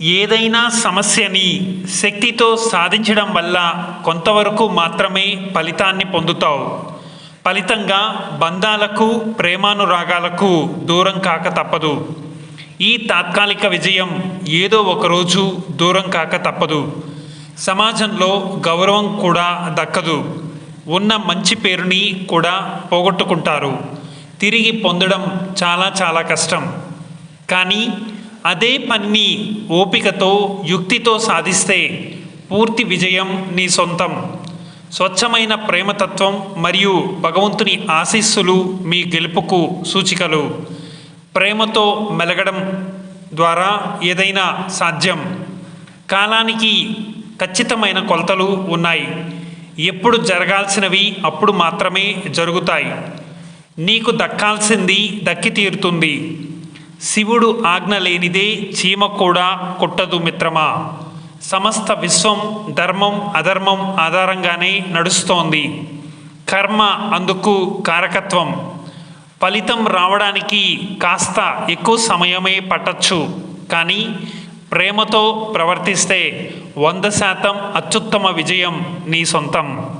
ఏదైనా సమస్యని శక్తితో సాధించడం వల్ల కొంతవరకు మాత్రమే ఫలితాన్ని పొందుతావు. ఫలితంగా బంధాలకు ప్రేమానురాగాలకు దూరం కాక తప్పదు. ఈ తాత్కాలిక విజయం ఏదో ఒకరోజు దూరం కాక తప్పదు. సమాజంలో గౌరవం కూడా దక్కదు. ఉన్న మంచి పేరుని కూడా పోగొట్టుకుంటారు. తిరిగి పొందడం చాలా చాలా కష్టం. కానీ అదే పనిని ఓపికతో యుక్తితో సాధిస్తే పూర్తి విజయం నీ సొంతం. స్వచ్ఛమైన ప్రేమతత్వం మరియు భగవంతుని ఆశీస్సులు మీ గెలుపుకు సూచికలు. ప్రేమతో మెలగడం ద్వారా ఏదైనా సాధ్యం. కాలానికి ఖచ్చితమైన కొలతలు ఉన్నాయి. ఎప్పుడు జరగాల్సినవి అప్పుడు మాత్రమే జరుగుతాయి. నీకు దక్కాల్సింది దక్కి తీరుతుంది శివుడు ఆజ్ఞ లేనిదే చీమ కూడా కుట్టదు మిత్రమా? సమస్త విశ్వం ధర్మం అధర్మం ఆధారంగానే నడుస్తోంది. కర్మ అందుకు కారకత్వం. ఫలితం రావడానికి కాస్త ఎక్కువ సమయమే పట్టచ్చు. కానీ ప్రేమతో ప్రవర్తిస్తే వంద శాతం అత్యుత్తమ విజయం నీ సొంతం.